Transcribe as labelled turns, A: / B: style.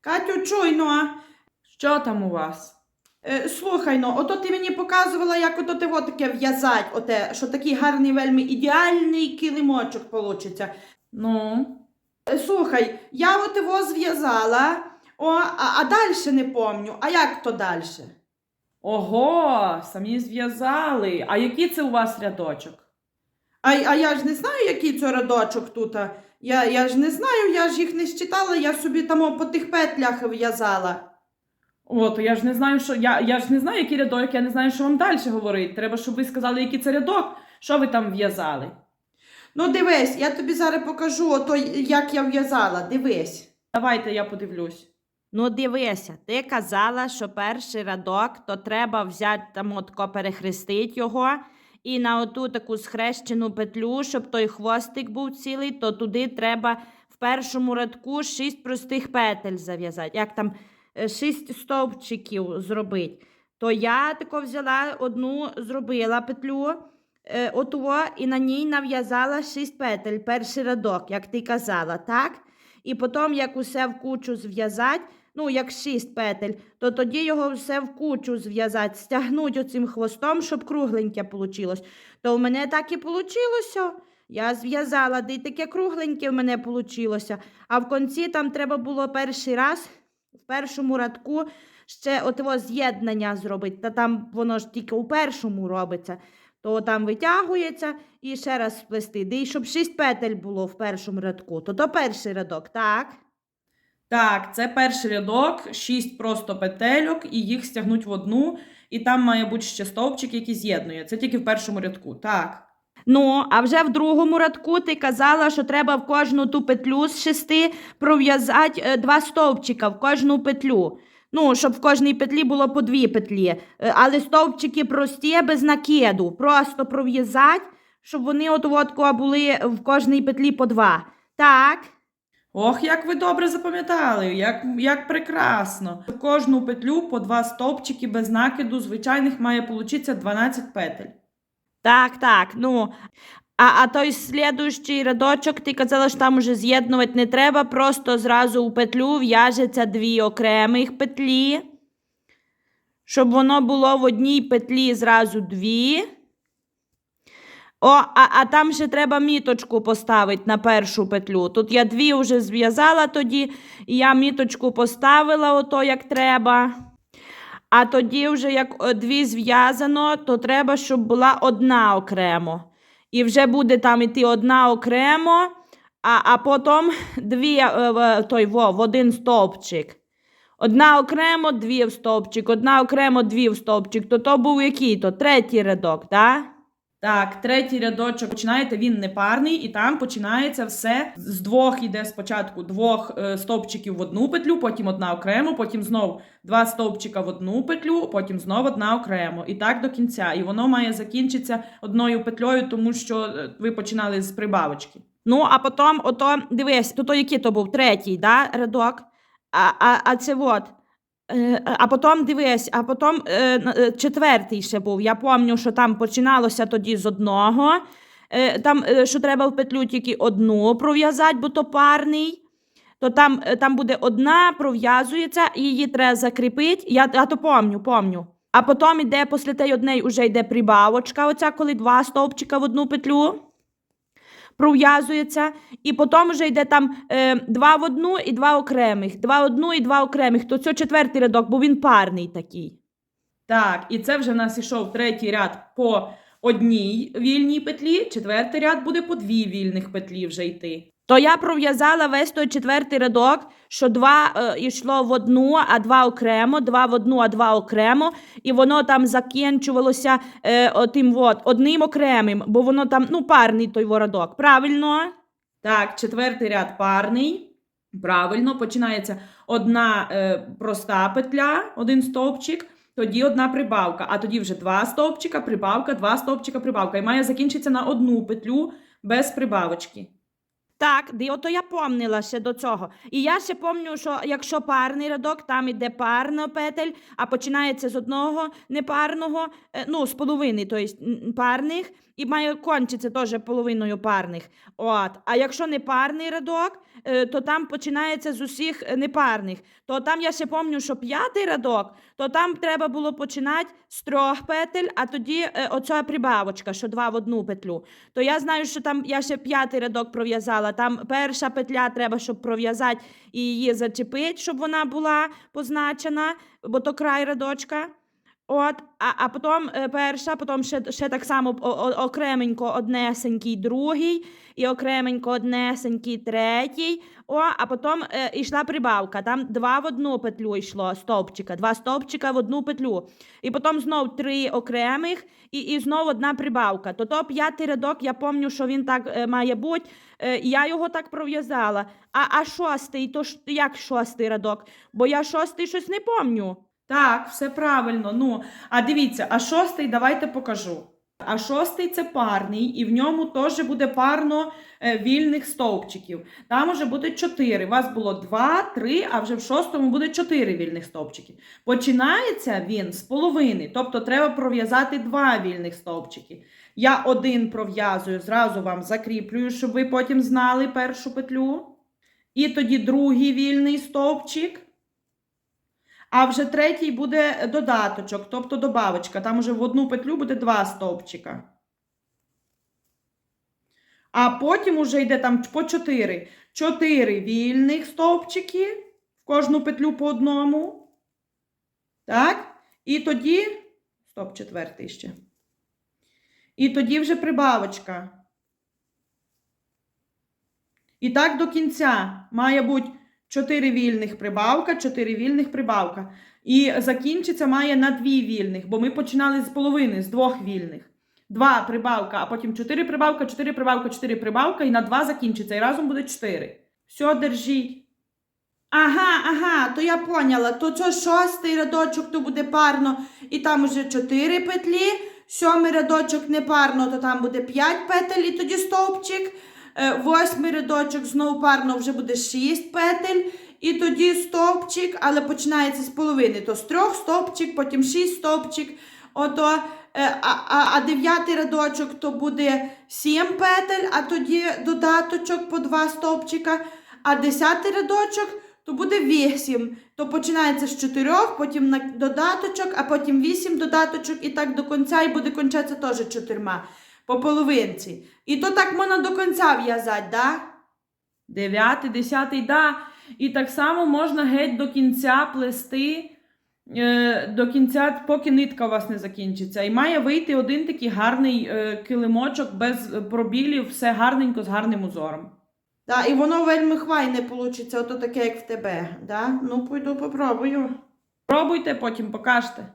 A: Катю, чуй, ну, а?
B: Що там у вас?
A: Е, слухай, ну, ото ти мені показувала, як ото ти таке в'язать, оте, що такий гарний, вельми ідеальний килимочок получиться.
B: Ну,
A: Е, слухай, я от його зв'язала, о, а, а далі не помню. А як то далі?
B: ого, самі зв'язали. А який це у вас рядочок?
A: А, а я ж не знаю, який це радочок тут. Я, я ж не знаю, я ж їх не считала, я собі там по тих петлях в'язала.
B: От, я ж не знаю, що я, я ж не знаю, який рядок, я не знаю, що вам далі говорити. Треба, щоб ви сказали, який це рядок, що ви там в'язали.
A: Ну, дивись, я тобі зараз покажу, ото, як я в'язала. Дивись.
B: Давайте я подивлюсь.
C: Ну, дивися, ти казала, що перший радок, то треба взяти там отко перехрестити його, і на оту таку схрещену петлю, щоб той хвостик був цілий, то туди треба в першому радку шість простих петель зав'язати. Як там е, шість стовпчиків зробити. То я тако взяла одну, зробила петлю, е, отого, і на ній нав'язала шість петель, перший радок, як ти казала, так? І потім, як усе в кучу зв'язати, ну, як шість петель, то тоді його все в кучу зв'язати, стягнуть оцим хвостом, щоб кругленьке вийшло. То в мене так і вийшло. Я зв'язала, де й таке кругленьке в мене вийшло. А в кінці там треба було перший раз, в першому радку, ще отого з'єднання зробити. Та там воно ж тільки у першому робиться. То там витягується і ще раз сплести. Де й щоб шість петель було в першому рядку. То то перший рядок, так?
B: Так, це перший рядок, шість просто петельок, і їх стягнуть в одну, і там має бути ще стовпчик, який з'єднує. Це тільки в першому рядку. Так.
C: Ну, а вже в другому рядку ти казала, що треба в кожну ту петлю з шести пров'язати е, два стовпчика в кожну петлю. Ну, щоб в кожній петлі було по дві петлі. Е, Але стовпчики прості, без накиду. Просто пров'язати, щоб вони от от були в кожній петлі по два. Так.
B: Ох, як ви добре запам'ятали, як, як прекрасно. Кожну петлю по два стовпчики без накиду, звичайних має получитися 12 петель.
C: Так, так. Ну, а, а той слідуючий рядочок, ти казала, що там уже з'єднувати не треба, просто зразу у петлю в'яжеться дві окремих петлі, щоб воно було в одній петлі зразу дві. О, а, а там ще треба міточку поставити на першу петлю. Тут я дві вже зв'язала тоді, і я міточку поставила ото як треба. А тоді, вже як е, дві зв'язано, то треба, щоб була одна окремо. І вже буде там іти одна окремо, а, а потім дві е, той, во, в один стовпчик. Одна окремо, дві в стовпчик, одна окремо, дві в стовпчик. То то був який? То третій рядок, так?
B: Так, третій рядочок починаєте, він непарний, і там починається все з двох іде спочатку двох е, стовпчиків в одну петлю, потім одна окремо, потім знов два стовпчика в одну петлю, потім знов одна окремо. І так до кінця. І воно має закінчитися одною петлею, тому що е, ви починали з прибавочки.
C: Ну, а потім, ото, дивись, то, то який то був третій, да, рядок. А, а, а це от. Е, А потім дивись, а потім е, е, четвертий ще був. Я пам'ятаю, що там починалося тоді з одного. Там, що треба в петлю тільки одну пров'язати, бо то парний. То там, там буде одна, пров'язується, її треба закріпити. Я, я то пам'ятаю, пам'ятаю. А потім іде після тієї однієї вже йде прибавочка, оця, коли два стовпчика в одну петлю пров'язується, і потім вже йде там е, два в одну і два окремих, два в одну і два окремих. То це четвертий рядок, бо він парний такий.
B: Так, і це вже в нас ішов третій ряд по одній вільній петлі, четвертий ряд буде по дві вільних петлі вже йти.
C: То я пров'язала весь той четвертий рядок, що два е, йшло в одну, а два окремо, два в одну, а два окремо, і воно там закінчувалося е, отим от, одним окремим, бо воно там ну, парний той вородок. Правильно?
B: Так, четвертий ряд парний. Правильно, починається одна е, проста петля, один стовпчик, тоді одна прибавка, а тоді вже два стовпчика, прибавка, два стовпчика, прибавка. І має закінчитися на одну петлю без прибавочки.
C: Так, де ото я помнила ще до цього. І я ще пам'ятаю, що якщо парний рядок, там іде парна петель, а починається з одного непарного, е, ну, з половини, тобто парних, і має кончитися теж половиною парних. От. А якщо не парний рядок, е, то там починається з усіх е, непарних. То там я ще пам'ятаю, що п'ятий рядок, то там треба було починати з трьох петель, а тоді оця прибавочка, що два в одну петлю. То я знаю, що там я ще п'ятий рядок пров'язала. Там перша петля треба, щоб пров'язати і її зачепити, щоб вона була позначена, бо то край рядочка. От, а, а потім е, перша, потім ще, ще так само окременько однесенький другий, і окременько однесенький третій. О, а потім е, йшла прибавка. Там два в одну петлю йшло стовпчика, два стовпчика в одну петлю. І потім знов три окремих, і, і знов одна прибавка. То то п'ятий рядок, я пам'ятаю, що він так е, має бути. Е, я його так пров'язала. А, а шостий, то як шостий рядок? Бо я шостий щось не пам'ятаю.
B: Так, все правильно. Ну, а дивіться, а шостий давайте покажу. А шостий це парний, і в ньому теж буде парно е, вільних стовпчиків. Там може бути чотири. У вас було два, три, а вже в шостому буде чотири вільних стовпчики. Починається він з половини, тобто треба пров'язати два вільних стовпчики. Я один пров'язую, зразу вам закріплюю, щоб ви потім знали першу петлю. І тоді другий вільний стовпчик. А вже третій буде додаточок, тобто добавочка. Там уже в одну петлю буде два стовпчика. А потім уже йде там по чотири. Чотири вільних стовпчики, в кожну петлю по одному. Так? І тоді. Стоп, четвертий ще. І тоді вже прибавочка. І так до кінця має бути 4 вільних прибавка, 4 вільних прибавка. І закінчиться має на 2 вільних, бо ми починали з половини, з двох вільних. 2 прибавка, а потім 4 прибавка, 4 прибавка, 4 прибавка, і на 2 закінчиться. І разом буде 4. Все, держіть.
A: Ага, ага, то я поняла. То це шостий рядочок, то буде парно, і там уже чотири петлі. Сьомий рядочок не парно, то там буде п'ять петель, і тоді стовпчик. Е, Восьмий рядочок знову парно вже буде шість петель, і тоді стовпчик, але починається з половини. То з трьох стовпчик, потім шість стовпчик. Ото, е, а, дев'ятий рядочок то буде сім петель, а тоді додаточок по два стовпчика. А десятий рядочок то буде 8. То починається з 4, потім на додаточок, а потім 8 додаточок, і так до кінця, і буде кончатися теж чотирма по половинці. І то так можна до кінця в'язати, да?
B: Дев'ятий, десятий, да. І так само можна геть до кінця плести, е, до кінця, поки нитка у вас не закінчиться. І має вийти один такий гарний е, килимочок без пробілів, все гарненько з гарним узором.
A: Да, і воно вельми хвайне вийде, ото таке, як в тебе. Да? Ну, пойду попробую.
B: Пробуйте, потім покажете.